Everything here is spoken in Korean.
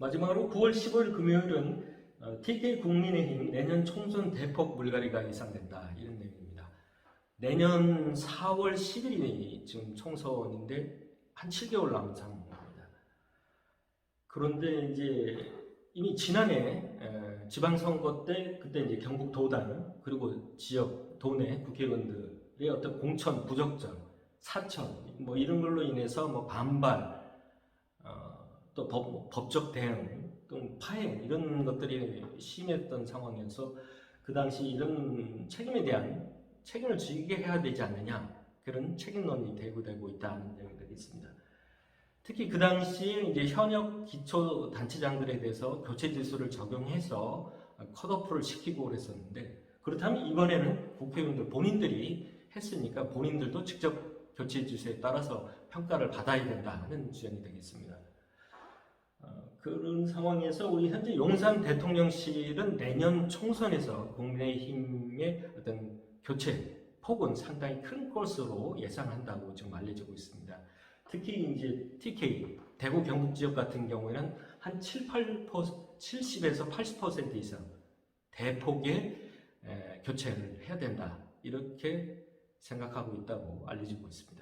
마지막으로 9월 15일 금요일은 어, TK 국민의힘 내년 총선 대폭 물갈이가 예상된다 이런 내용입니다. 내년 4월 10일이 지금 총선인데 한 7개월 남은 상황입니다. 그런데 이제 이미 지난해 에, 지방선거 때 그때 이제 경북 도당 그리고 지역 도내 국회의원들의 어떤 공천 부적절 사천 뭐 이런 걸로 인해서 뭐 반발 어, 또 법, 뭐 법적 대응 또 파행 이런 것들이 심했던 상황이어서 그 당시 이런 책임에 대한 책임을 지게 해야 되지 않느냐 그런 책임론이 대구되고 있다는 내용들이 있습니다. 특히 그 당시에 이제 현역 기초 단체장들에 대해서 교체 지수를 적용해서 컷오프를 시키고 그랬었는데 그렇다면 이번에는 국회의원들 본인들이 했으니까 본인들도 직접 교체 지수에 따라서 평가를 받아야 된다는 주장이 되겠습니다. 어, 그런 상황에서 우리 현재 용산 대통령실은 내년 총선에서 국민의힘의 어떤 교체 폭은 상당히 큰 것으로 예상한다고 지금 알려지고 있습니다. 특히 이제 TK 대구 경북 지역 같은 경우에는 한 7, 8 70에서 80% 이상 대폭의 에, 교체를 해야 된다 이렇게 생각하고 있다고 알려지고 있습니다.